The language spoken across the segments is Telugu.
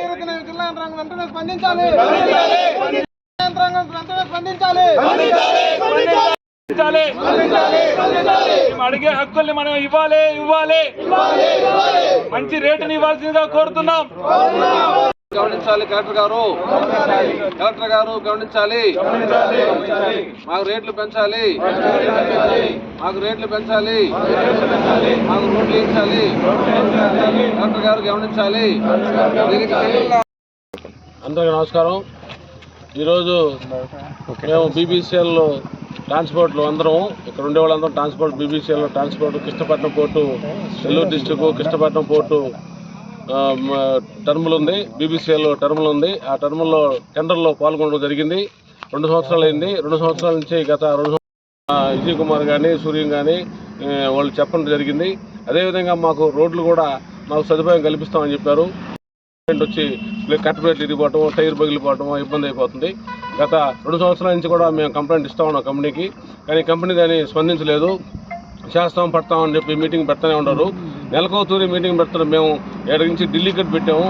జిల్లా యంత్రాంగం వెంటనే స్పందించాలి. యంత్రాంగం వెంటనే స్పందించాలి. స్పందించాలి. మేము అడిగే హక్కుల్ని మనం ఇవ్వాలి ఇవ్వాలి. మంచి రేటుని ఇవ్వాల్సిందిగా కోరుతున్నాం. గమనించాలి కలెక్టర్ గారు. కలెక్టర్ గారు గమనించాలి. మాకు రేట్లు పెంచాలి. మాకు రేట్లు పెంచాలి. మాకు రోడ్లు ఇచ్చాలి కలెక్టర్ గారు గమనించాలి. అందరికి అందరికీ నమస్కారం. ఈరోజు మేము బీబీసీఎల్ ట్రాన్స్పోర్ట్లో అందరం ఇక్కడ ఉండే వాళ్ళందరం transport BBCL transport Krishnapatnam port Nellore district Krishnapatnam port టర్ములు ఉంది బీబీసీఎల్ టర్ములు ఉంది. ఆ టర్ముల్లో టెండర్లో పాల్గొనడం జరిగింది. రెండు సంవత్సరాలు అయింది. రెండు సంవత్సరాల నుంచి గత రెండు విజయ్ కుమార్ కానీ సూర్యం కానీ వాళ్ళు చెప్పడం జరిగింది. అదేవిధంగా మాకు రోడ్లు కూడా మాకు సదుపాయం కల్పిస్తామని చెప్పారు. వచ్చి కట్ ప్లేట్లు ఇరిగిపోవటం టైర్ పగిలిపోవటం ఇబ్బంది అయిపోతుంది. గత రెండు సంవత్సరాల నుంచి కూడా మేము కంప్లైంట్ ఇస్తా ఉన్నాం కంపెనీకి. కానీ కంపెనీ దాన్ని స్పందించలేదు. చేస్తాం పడతామని చెప్పి మీటింగ్ పెడతానే ఉన్నారు. నెలకో తూరి మీటింగ్ పెడతారు మేము ఎక్కడి నుంచి ఢిల్లీ కట్ పెట్టాము.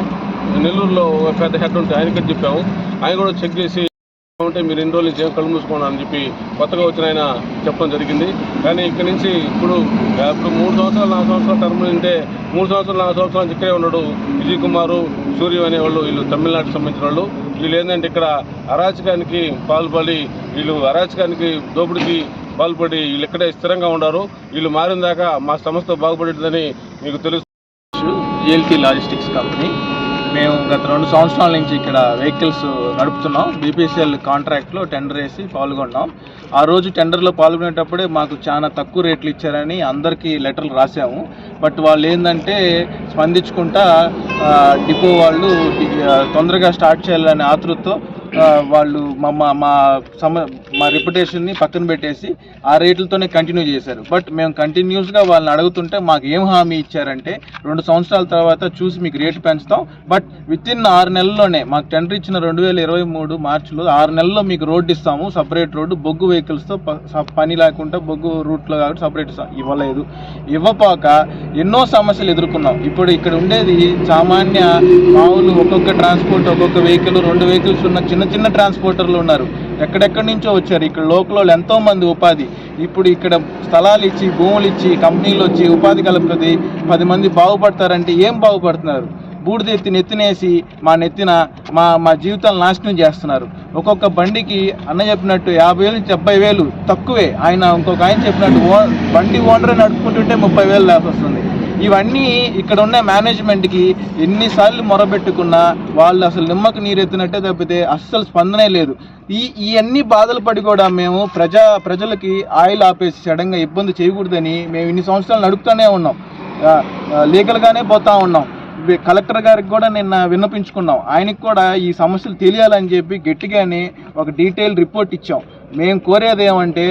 నెల్లూరులో ఒక పెద్ద హెడ్ ఉంటే ఆయన కట్ చెప్పాము. ఆయన కూడా చెక్ చేసి ఉంటే మీరు ఎన్ని రోజులు నుంచి ఏం కళ్ళు మూసుకోండి అని చెప్పి కొత్తగా వచ్చిన ఆయన చెప్పడం జరిగింది. కానీ ఇక్కడి నుంచి ఇప్పుడు ఇప్పుడు మూడు సంవత్సరాలు నాలుగు సంవత్సరాల టర్మ్ ఉంటే మూడు సంవత్సరాలు నాలుగు సంవత్సరాలు ఇక్కడే ఉన్నాడు విజయ్ కుమారు సూర్య అనేవాళ్ళు వీళ్ళు తమిళనాడుకి సంబంధించిన వాళ్ళు. వీళ్ళు ఏంటంటే ఇక్కడ అరాచకానికి పాల్పడి వీళ్ళు అరాచకానికి దోపిడికి పాల్పడి వీళ్ళు ఇక్కడే స్థిరంగా ఉన్నారు. వీళ్ళు మారిన దాకా మా సంస్థ బాగుపడిందని మీకు తెలుసు. GLT logistics company. మేము గత రెండు సంవత్సరాల నుంచి ఇక్కడ వెహికల్స్ నడుపుతున్నాం. బీపీసీఎల్ కాంట్రాక్ట్లో టెండర్ వేసి పాల్గొన్నాం. ఆ రోజు టెండర్లో పాల్గొనేటప్పుడే మాకు చాలా తక్కువ రేట్లు ఇచ్చారని అందరికీ లెటర్లు రాసాము బట్ వాళ్ళు ఏంటంటే స్పందించుకుంటా డిపో వాళ్ళు తొందరగా స్టార్ట్ చేయాలనే ఆతృతతో వాళ్ళు మా మా మా సమ మా రెప్యుటేషన్ని పక్కన పెట్టేసి ఆ రేట్లతోనే కంటిన్యూ చేశారు. బట్ మేము కంటిన్యూస్గా వాళ్ళని అడుగుతుంటే మాకు ఏం హామీ ఇచ్చారంటే రెండు సంవత్సరాల తర్వాత చూసి మీకు రేటు పెంచుతాం. బట్ విత్ ఇన్ ఆరు నెలల్లోనే మాకు టెండర్ ఇచ్చిన రెండు వేల ఇరవై మూడు మార్చిలో ఆరు నెలల్లో మీకు రోడ్డు ఇస్తాము సపరేట్ రోడ్డు బొగ్గు వెహికల్స్తో ప- పని లేకుండా బొగ్గు రూట్లో కాబట్టి సపరేట్ ఇస్తాం. ఇవ్వలేదు. ఇవ్వపోక ఎన్నో సమస్యలు ఎదుర్కొన్నాం. ఇప్పుడు ఇక్కడ ఉండేది సామాన్య మామూలు ఒక్కొక్క ట్రాన్స్పోర్ట్ ఒక్కొక్క వెహికల్ రెండు వెహికల్స్ ఉన్న చిన్న చిన్న ట్రాన్స్పోర్టర్లు ఉన్నారు. ఎక్కడెక్కడి నుంచో వచ్చారు. ఇక్కడ లోకల్ ఎంతోమంది ఎంతో మంది ఉపాధి. ఇప్పుడు ఇక్కడ స్థలాలు ఇచ్చి భూములు ఇచ్చి కంపెనీలు వచ్చి ఉపాధి కలుపుతుంది పది మంది బాగుపడతారంటే ఏం బాగుపడుతున్నారు? బూడిద ఎత్తి నెత్తినేసి మా నెత్తిన మా మా జీవితాలు నాశనం చేస్తున్నారు. ఒక్కొక్క బండికి అన్న చెప్పినట్టు యాభై వేలు డెబ్బై వేలు తక్కువే. ఆయన ఇంకొక ఆయన చెప్పినట్టు ఓ బండి ఓనర్ నడుపుకుంటుంటే ముప్పై వేలు లాస్ వస్తుంది. ఇవన్నీ ఇక్కడ ఉన్న మేనేజ్మెంట్కి ఎన్నిసార్లు మొరబెట్టుకున్నా వాళ్ళు అసలు నిమ్మకు నీరెత్తినట్టే తప్పితే అస్సలు స్పందనే లేదు. ఈ ఇవన్నీ బాధలు పడి కూడా మేము ప్రజా ప్రజలకి ఆయిల్ ఆపేసి సడన్గా ఇబ్బంది చేయకూడదని మేము ఇన్ని సంవత్సరాలు నడుపుతూనే ఉన్నాం. లీగల్గానే పోతా ఉన్నాం. కలెక్టర్ గారికి కూడా నిన్న విన్నపించుకున్నాం. ఆయనకి కూడా ఈ సమస్యలు తెలియాలని చెప్పి గట్టిగానే ఒక డీటెయిల్ రిపోర్ట్ ఇచ్చాం. మేము కోరేది ఏమంటే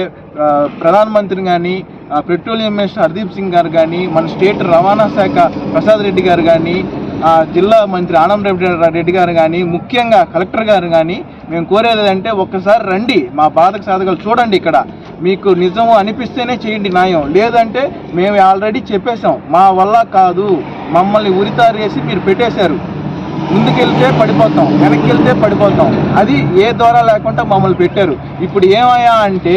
ప్రధానమంత్రి కానీ పెట్రోలియం మినిస్టర్ హర్దీప్ సింగ్ గారు కానీ మన స్టేట్ రవాణా శాఖ ప్రసాద్ రెడ్డి గారు కానీ జిల్లా మంత్రి ఆనం రెడ్డి రెడ్డి గారు కానీ ముఖ్యంగా కలెక్టర్ గారు కానీ మేము కోరేది అంటే ఒక్కసారి రండి. మా బాధకు సాధకాలు చూడండి ఇక్కడ. మీకు నిజం అనిపిస్తేనే చేయండి న్యాయం. లేదంటే మేము ఆల్రెడీ చెప్పేశాం. మా వల్ల కాదు. మమ్మల్ని ఉరితారేసి మీరు పెట్టేశారు. ముందుకెళ్తే పడిపోతాం. వెనక్కి వెళ్తే పడిపోతాం. అది ఏ ద్వారా లేకుండా మమ్మల్ని పెట్టారు. ఇప్పుడు ఏమయ్యా అంటే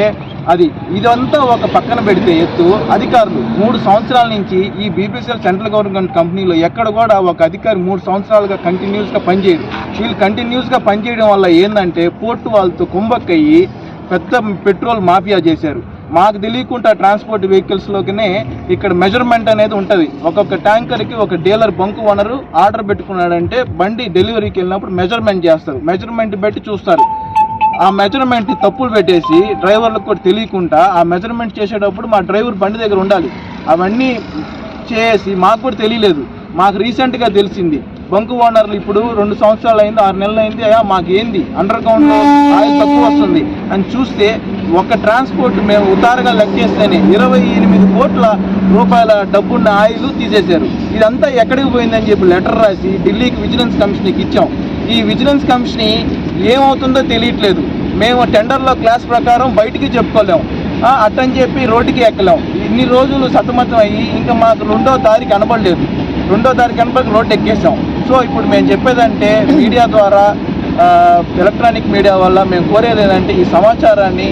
అది. ఇదంతా ఒక పక్కన పెడితే ఎత్తు అధికారులు మూడు సంవత్సరాల నుంచి ఈ బీపీసీఎల్ సెంట్రల్ గవర్నమెంట్ కంపెనీలో ఎక్కడ కూడా ఒక అధికారి మూడు సంవత్సరాలుగా కంటిన్యూస్గా పనిచేయరు వీళ్ళు కంటిన్యూస్గా పనిచేయడం వల్ల ఏంటంటే పోర్టు వాళ్ళతో కుంభక్కయ్యి పెద్ద పెట్రోల్ మాఫియా చేశారు. మాకు తెలియకుండా ట్రాన్స్పోర్ట్ వెహికల్స్లోకినే ఇక్కడ మెజర్మెంట్ అనేది ఉంటుంది. ఒక్కొక్క ట్యాంకర్కి ఒక డీలర్ బంకు ఓనరు ఆర్డర్ పెట్టుకున్నాడంటే బండి డెలివరీకి వెళ్ళినప్పుడు మెజర్మెంట్ చేస్తారు. మెజర్మెంట్ పెట్టి చూస్తారు. ఆ మెజర్మెంట్ తప్పులు పెట్టేసి డ్రైవర్లకు కూడా తెలియకుండా ఆ మెజర్మెంట్ చేసేటప్పుడు మా డ్రైవర్ బండి దగ్గర ఉండాలి. అవన్నీ చేసి మాకు కూడా తెలియలేదు. మాకు రీసెంట్గా తెలిసింది. బంకు ఓనర్లు ఇప్పుడు రెండు సంవత్సరాలు అయింది ఆరు నెలలు అయింది అయ్యా మాకు ఏంది? అండర్ గ్రౌండ్ ఆయిల్ తక్కువ వస్తుంది అని చూస్తే ఒక ట్రాన్స్పోర్ట్ మేము ఉతారుగా లెక్కేస్తేనే ఇరవై ఎనిమిది కోట్ల రూపాయల డబ్బున్న ఆయిల్ తీసేశారు. ఇదంతా ఎక్కడికి పోయిందని చెప్పి లెటర్ రాసి ఢిల్లీకి విజిలెన్స్ కమిషన్కి ఇచ్చాం. ఈ విజిలెన్స్ కమిషన్ ఏమవుతుందో తెలియట్లేదు. మేము టెండర్లో క్లాస్ ప్రకారం బయటికి చెప్పుకోలేము అట్టని చెప్పి రోడ్డుకి ఎక్కలేం. ఇన్ని రోజులు సతమతం అయ్యి ఇంకా మాకు రెండో దారి కనబడలేదు. రెండో దారి కనబడి రోడ్డు ఎక్కేసాం. సో ఇప్పుడు మేము చెప్పేదంటే మీడియా ద్వారా ఎలక్ట్రానిక్ మీడియా వల్ల మేము కోరేది ఏంటంటే ఈ సమాచారాన్ని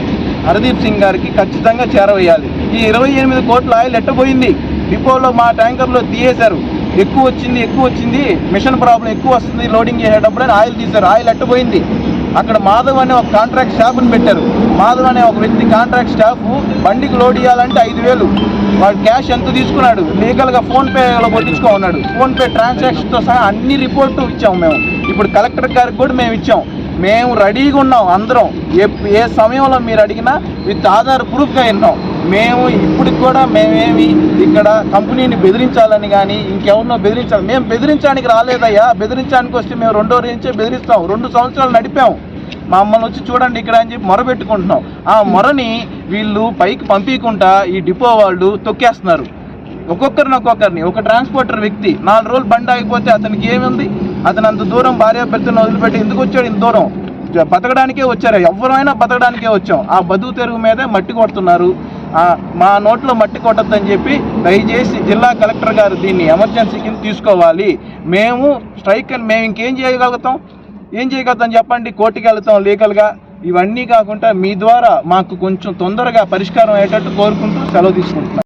హర్దీప్ సింగ్ గారికి ఖచ్చితంగా చేరవేయాలి. ఈ ఇరవై ఎనిమిది కోట్ల ఆయిల్ ఎట్టబోయింది? డిపోలో మా ట్యాంకర్లో తీయేశారు. ఎక్కువ వచ్చింది ఎక్కువ వచ్చింది. మిషన్ ప్రాబ్లం ఎక్కువ వస్తుంది లోడింగ్ చేసేటప్పుడు అని ఆయిల్ తీశారు. ఆయిల్ అట్టుపోయింది. అక్కడ మాధవ్ అనే ఒక కాంట్రాక్ట్ స్టాఫ్ని పెట్టారు. మాధవ్ అనే ఒక వ్యక్తి కాంట్రాక్ట్ స్టాఫ్ బండికి లోడ్ చేయాలంటే ఐదు వేలు. వాడు క్యాష్ ఎంత తీసుకున్నాడు? లీగల్గా ఫోన్పేలో కొట్టించుకో ఉన్నాడు ఫోన్పే ట్రాన్సాక్షన్తో సహా అన్ని రిపోర్టు ఇచ్చాము మేము. ఇప్పుడు కలెక్టర్ గారికి కూడా మేము ఇచ్చాం. మేము రెడీగా ఉన్నాం అందరం. ఏ ఏ సమయంలో మీరు అడిగినా విత్ ఆధార్ ప్రూఫ్గా విన్నాం. మేము ఇప్పటికి కూడా మేమేమి ఇక్కడ కంపెనీని బెదిరించాలని కానీ ఇంకెవరినో బెదిరించాలి. మేము బెదిరించడానికి రాలేదయ్యా. బెదిరించడానికి వస్తే మేము రెండో నుంచే బెదిరిస్తాం. రెండు సంవత్సరాలు నడిపాము మమ్మల్ని వచ్చి చూడండి ఇక్కడ అని చెప్పి మొరబెట్టుకుంటున్నాం ఆ మొరని వీళ్ళు పైకి పంపించకుండా ఈ డిపో వాళ్ళు తొక్కేస్తున్నారు. ఒక్కొక్కరిని ఒక్కొక్కరిని. ఒక ట్రాన్స్పోర్టర్ వ్యక్తి. నాలుగు రోజులు బండి ఆగిపోతే అతనికి ఏముంది? అతను అంత దూరం భార్య భర్తను వదిలిపెట్టి ఎందుకు వచ్చాడు ఇంత దూరం? బతకడానికే వచ్చారు? ఎవరైనా బతకడానికే వచ్చాం. ఆ బతుకు తెరుగు మీదే మట్టి కొడుతున్నారు. మా నోట్లో మట్టి కొట్టద్దని చెప్పి దయచేసి జిల్లా కలెక్టర్ గారు దీన్ని ఎమర్జెన్సీ కింద తీసుకోవాలి. మేము స్ట్రైక్ అని మేము ఇంకేం చేయగలుగుతాం? ఏం చేయగలుగుతాం చెప్పండి? కోర్టుకి వెళ్తాం లీగల్గా. ఇవన్నీ కాకుండా మీ ద్వారా మాకు కొంచెం తొందరగా పరిష్కారం అయ్యేటట్టు కోరుకుంటూ సెలవు తీసుకుంటున్నాం.